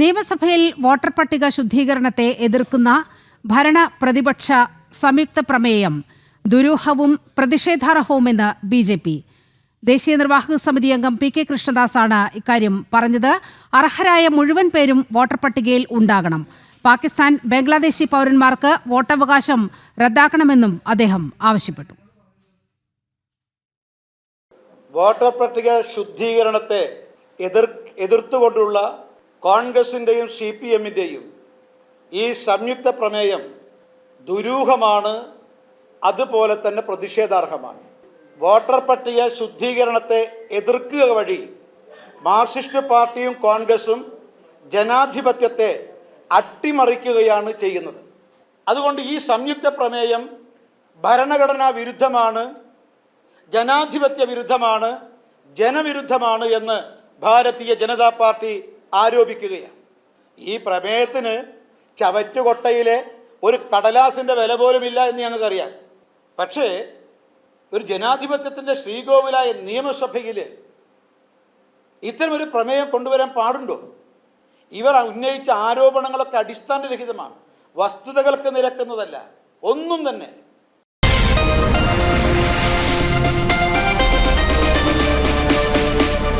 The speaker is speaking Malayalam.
നിയമസഭയിൽ വോട്ടർ പട്ടിക ശുദ്ധീകരണത്തെ എതിർക്കുന്ന ഭരണ പ്രതിപക്ഷ സംയുക്ത പ്രമേയം ദുരൂഹവും പ്രതിഷേധാർഹവുമെന്ന് ബി ജെ പി. ദേശീയ നിർവാഹക സമിതി അംഗം പി കെ കൃഷ്ണദാസാണ് ഇക്കാര്യം പറഞ്ഞത്. അർഹരായ മുഴുവൻ പേരും വോട്ടർ പട്ടികയിൽ ഉണ്ടാകണം. പാകിസ്ഥാൻ ബംഗ്ലാദേശി പൗരന്മാർക്ക് വോട്ടവകാശം റദ്ദാക്കണമെന്നും അദ്ദേഹം ആവശ്യപ്പെട്ടു. വോട്ടർ പട്ടിക ശുദ്ധീകരണത്തെ എതിർ എതിർത്തുകൊണ്ടുള്ള കോൺഗ്രസിന്റെയും സി പി എമ്മിന്റെയും ഈ സംയുക്ത പ്രമേയം ദുരൂഹമാണ് അതുപോലെ തന്നെ പ്രതിഷേധാർഹമാണ്. വോട്ടർ പട്ടിക ശുദ്ധീകരണത്തെ എതിർക്കുക വഴി മാർക്സിസ്റ്റ് പാർട്ടിയും കോൺഗ്രസും ജനാധിപത്യത്തെ അട്ടിമറിക്കുകയാണ് ചെയ്യുന്നത്. അതുകൊണ്ട് ഈ സംയുക്ത പ്രമേയം ഭരണഘടനാ വിരുദ്ധമാണ് ജനാധിപത്യ വിരുദ്ധമാണ് ജനവിരുദ്ധമാണ് എന്ന് ഭാരതീയ ജനതാ പാർട്ടി ആരോപിക്കുകയാണ്. ഈ പ്രമേയത്തിന് ചവറ്റുകൊട്ടയിലെ ഒരു കടലാസിന്റെ വില പോലുമില്ല എന്ന് ഞങ്ങൾക്കറിയാം. പക്ഷേ ഒരു ജനാധിപത്യത്തിന്റെ ശ്രീകോവിലായ നിയമസഭയിൽ ഇത്തരമൊരു പ്രമേയം കൊണ്ടുവരാൻ പാടുണ്ടോ? ഇവർ ഉന്നയിച്ച ആരോപണങ്ങളൊക്കെ അടിസ്ഥാനരഹിതമാണ്. വസ്തുതകൾക്ക് നിരക്കുന്നതല്ല. ഒന്നും തന്നെ.